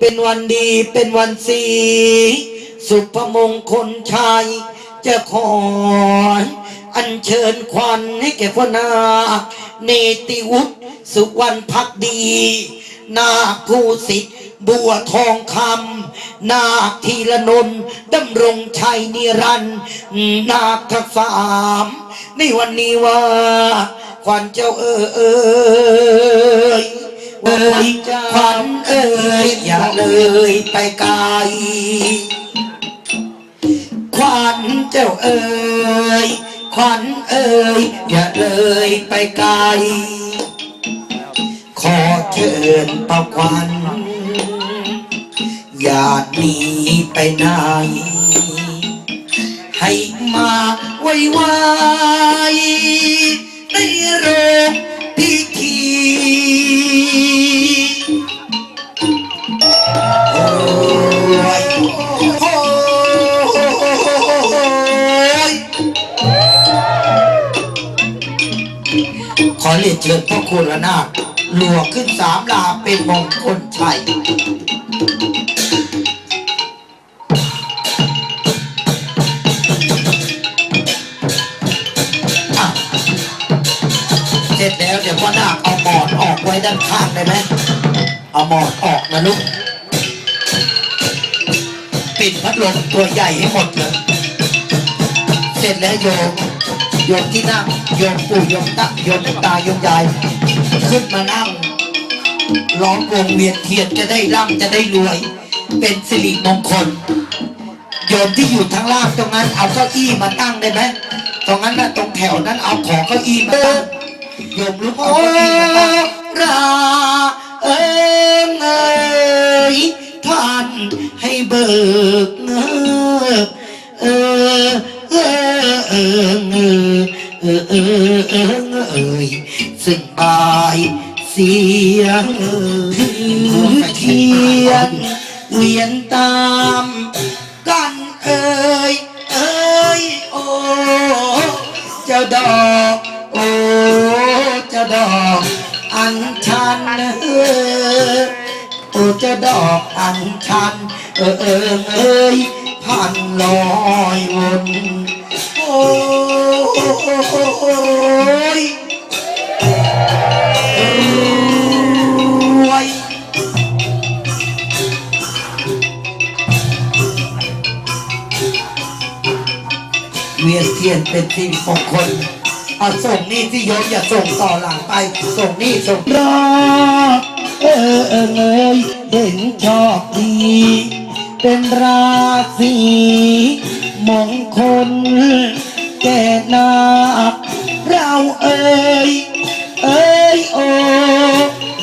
เป็นวันดีเป็นวันสี สุภมงคลชัยจะขออัญเชิญควันให้แก่พนาเนติวุฒิสุวรรณพักดี นาคูสิทธิ์บัวทองคำ นาคทีละนนดำรงชัยนิรันดร์นาคทั้งสามในวันนี้ว่า ควันเจ้าเอ๋ย เอ่ยขวัญเอ่ยอย่าเลยไปไกลขวัญเจ้าเอ่ยขวัญเอ่ยอย่าเลยไปไกล ขอเชิญป่าควันอย่าหนีไปไหนให้มาไวๆใอเรียนเชิญพ่อคุณนาคหลวงขึ้นสามลาเป็นมงคลชัยอะเสร็จแล้วเดี๋ยวพ่อนาคเอาหมอนออกไว้ด้านข้างได้ไหมเอาหมอนออกนะลูก ปิดพัดลมตัวใหญ่ให้หมดเลย เสร็จแล้วโยม โยมที่นั่งโยมปู่โยมตาโยมตาโยมยาย ขึ้นมานั่งร้องวงเวียนเทียนจะได้ร่ำจะได้รวย เป็นสิริมงคลโยมที่อยู่ทางล่างตรงนั้นเอาเก้าอี้มาตั้งได้ไหมตรงนั้นนะตรงแถวนั้นเอาของเก้าอี้มาตั้งโยมลุกเอาเก้าอี้มาตั้งราเอิงเอยท่านให้เบิกเงอเออ เออเออเออเออเออเออเอยซึ่งบายเสียงเทียนเวียนตามกันเอ่ยเอ่ยโอ้เจ้าดอกโอ้เจ้าดอกอันชันเออโอ้เจ้าดอกอันชันเออเออเอ้ย พันลอยวนโอ้ยรวยเวียนเทียนเป็นสิ่งมงคลเอาส่งนี่ที่ยมอย่าส่งต่อหลังไป ส่งนี่ส่งรอเออเออเอยเห็นชอบดี เป็นราศีมงคล แก่นาคเราเอ่ยเอ้ยโอ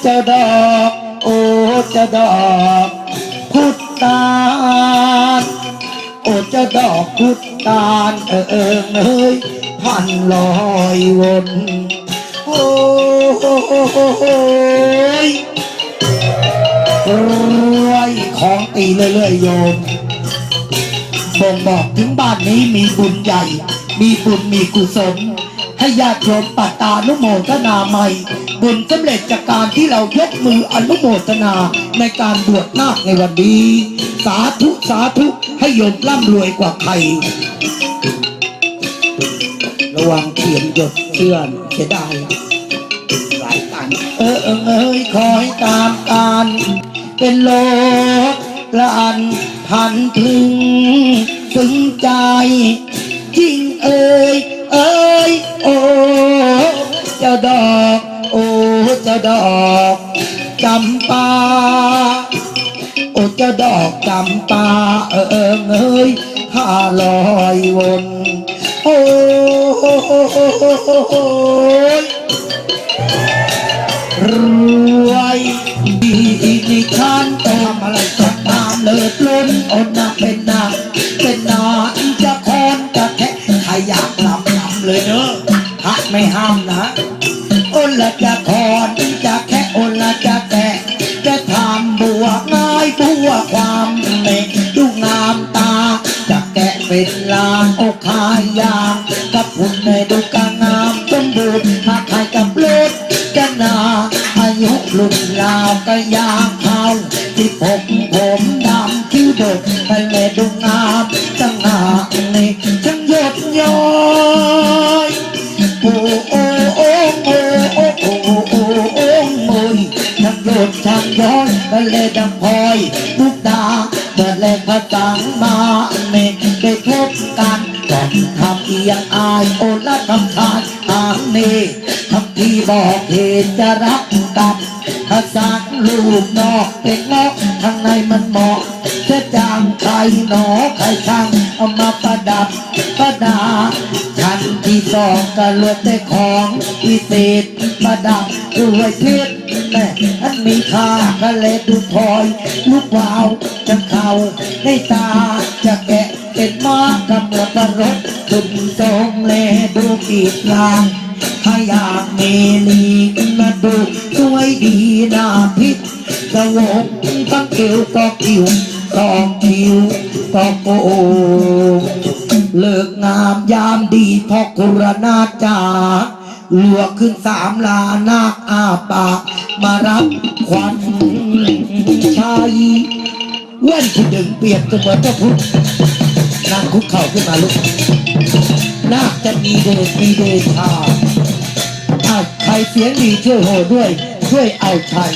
เจ้าดอกโอเจ้าดอกพุทธาลโอเจะดอกพุทธานเออเออเอ้ยพันลอยวนโอ้ยรวย ของตีเรื่อยๆโยมบ่งบอกถึงบ้านนี้มีบุญใหญ่ มีบุญมีกุศล ให้ญาติโยมปัตตานุโมทนาใหม่ บุญสำเร็จจากการที่เรายกมืออนุโมทนาในการบวชนาคในวันนี้ สาธุสาธุให้โยมร่ำรวยกว่าใคร ระวังเขียนหยดเชื่อนเสียดายหลายตันเออเออเอ้ยคอยตามการเป็นโลก ละอันพันถึงถึงใจจริงเอ่ยเอ่ยโอ้เจ้าดอก โอ้เจ้าดอกจำปาโอ้เจ้าดอกจำปาเออเอ,เอ้ยข้าลอยวนโอ้รวย เป็นลานโอคายยางกับหุ่นในดูกางามสมบูรณ์หากใครกับรถจะนาอายุรุ่นราวก็ยางเขาสิบผมผมดำคิ้วดกทะเลดูงามจังหน้านี่ช่างหยดย้อยโอ้โอ้โอ้โอ้โอ้โอ้โอ้โอ้โอ้ยช่างหยดช่างย้อยทะเลดังพลอย โอละทำทานทางนี้ทำที่บอกเหตุจะรักกับภาษาลูกนอกเด็กนอกข้างในมันเหมาะจะจางใครหนอใครช่างเอามาประดับประดาชั้นที่สองก็เลือกแต่ของพิเศษประดับด้วยเพชรแม่อันมีค่าก็เลยดูพลอย ลูกวาวจะเข้าในตาจะแกะ เป็นมากำลังประรถขึ้นทรงเลดูกีดลางถ้าอยากเมลีกมาดูสวยดีน่าพิษสวงทั้งเอวก็คิวตอกคิวตอกโกเลิกงามยามดีพอกุรนาจาลวกขึ้นสามลานาคอาปากมารับควันชัยเว้นที่ดึงเปรียบเสมือนพระพุทธ นางคุกเข่าขึ้นมาลุกนาคจะมีเดชมีเดชาอ้าใครเสียงดีช่วยโหด้วยช่วยเอาชัย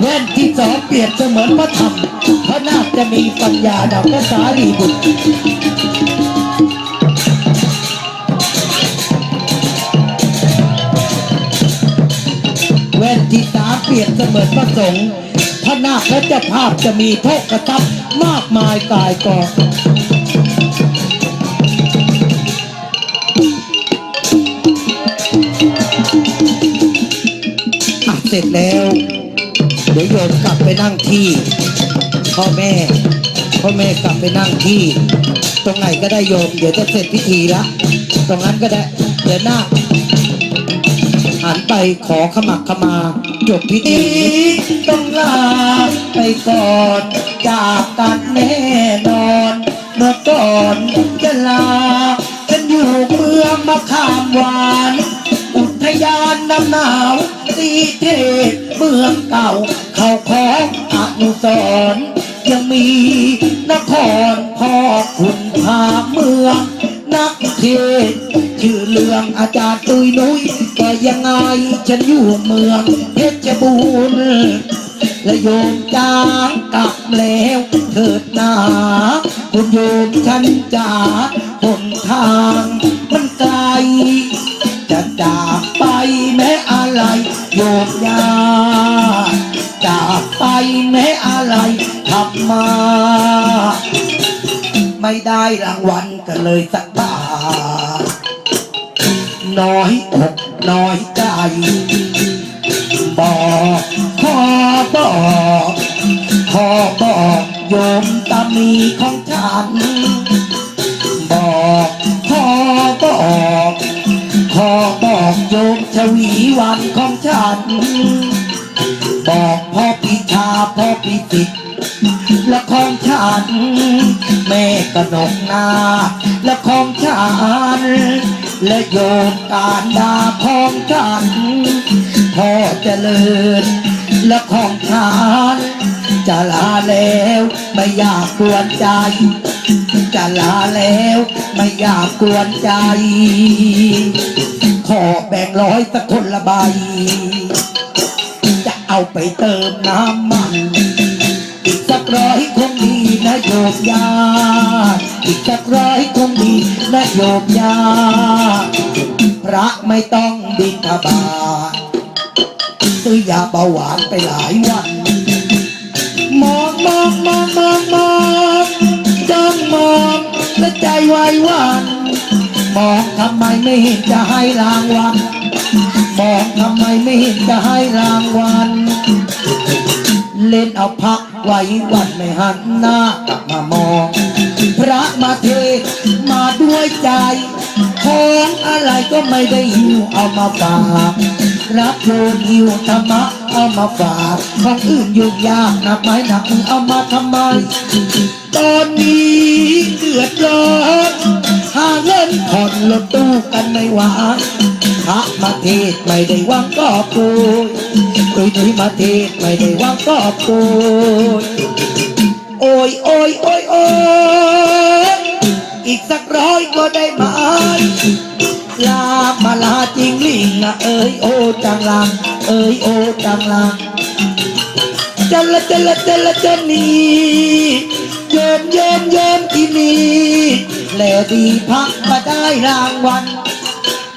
แว่นที่สองเปรียบเสมือนพระธรรมพระนาคจะมีปัญญาดังพระสารีบุตร รียบเสมือนพระสงฆ์พระนาคและเจ้าภาพจะมีโภคทรัพย์มากมายกายกองอะเสร็จแล้ว เดี๋ยวโยมกลับไปนั่งที่ พ่อแม่ พ่อแม่กลับไปนั่งที่ ตรงไหนก็ได้โยม เดี๋ยวจะเสร็จพิธีละตรงนั้นก็ได้ เดี๋ยวหน้า หันไปขอขมักขมาจบพิธีต้องลาไปก่อนจากกันแน่นอนเมื่อก่อนจะลาฉันอยู่เมืองมะขามหวาน อุทยานน้ำหนาวสีเทพเมืองเก่า เขาขออนุสรณ์ยังมีนครพ่อคุณพาเมืองนักเทศน์ชื่อเรื่องอาจารย์ตุยนุ้ย ยังไงฉันอยู่เมืองเพชรบูรณ์และโยมจางกลับแล้วเถิดนาคุณโยมฉันจ๋าหนทางมันไกล จะจากไปแม้อะไร โยมยาจากไปแม้อะไรทำมา ไม่ได้รางวัลก็เลยสักบาทน้อยอก น้อยใจ บอกขอบอกขอบอกโยมตามีของฉัน บอกขอบอกขอบอกโยมชวีวันของฉัน บอกพ่อพิชาพ่อพิสิทธิ์และของฉัน แม่กนกนาและของฉัน และโยมการดาของฉันพ่อเจริญและของฉันจะลาแล้วไม่อยากกวนใจ จะลาแล้วไม่อยากกวนใจ ขอแบ่งร้อยสักคนละใบ จะเอาไปเติมน้ำมัน สักร้อยคงดีนะโยมยาอี กสักร้อยคงดีนะโยมยา พระไม่ต้องบินทบาทซื้อยาเบาหวานไปหลายวัน มองมองมองมองมองจ้องมองและใจไหวหวันมองทำไมไม่เห็นจะให้รางวัลมองทำไมไม่เห็นจะให้รางวัลเล่นเอาพักไว้วันไม่หันหน้ากลับมามอง ระมาเทมาด้วยใจของอะไรก็ไม่ได้หิวเอามาฝากรับโยนหิวธรรมะเอามาฝากของอื่นยุ่งยากหนักไหมหนักมึงเอามาทำไม ตอนนี้เดือดร้อนหาเงินผ่อนรถตู้กันไม่ไหวพระมาเทศไม่ได้วังกอบโกยตุยตุยมาเทศไม่ได้วังกอบ โอ้ยโอ้ยโอ้ยโอ้ยอีกสักร้อยก็ได้ไหมลามาลาจริงลิงนะเอ้ยโอ้จังลังเอ้ยโอ้จังลังจันละจันละจันละจันนี่โยมโยมโยมที่นี่แลดีพักมาได้รางวัล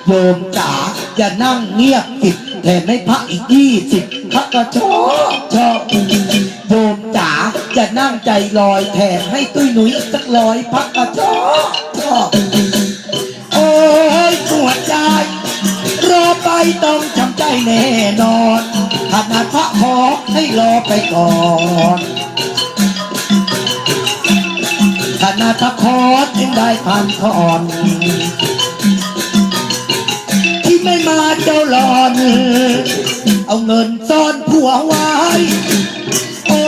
โยมจ๋าอย่านั่งเงียบกิบแถมให้พระอีกยี่สิบพระก็ชอบชอบโยมจ๋า อย่านั่งใจลอยแถมให้ตุ้ยหนุ่ยอีกสักร้อยพระก็ชอบชอบโอ้ยปวดใจรอไปต้องจำใจแน่นอนขนาดพระขอให้รอไปก่อนขนาดพระขอจึงได้พันผ่อนที่ไม่มาเจ้าหลอน เอาเงินซ่อนผัวไว้ โอ้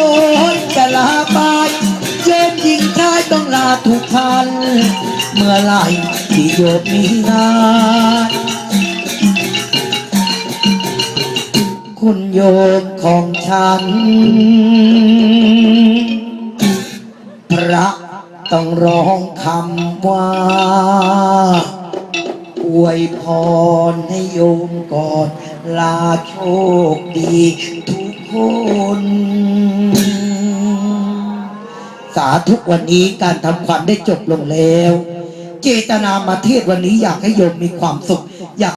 ยจะลาไปโยมหญิงชายต้องลาทุกพัน เมื่อไหรที่โยมมีงานคุณโยมของฉัน พระต้องร้องคำว่าอวยพรให้โยมก่อนลาโชคดีทุ คนสาธุวันนี้การทำขวัญได้จบลงแล้ว เจตนามาเทศวันนี้อยากให้โยมมีความสุขอยาก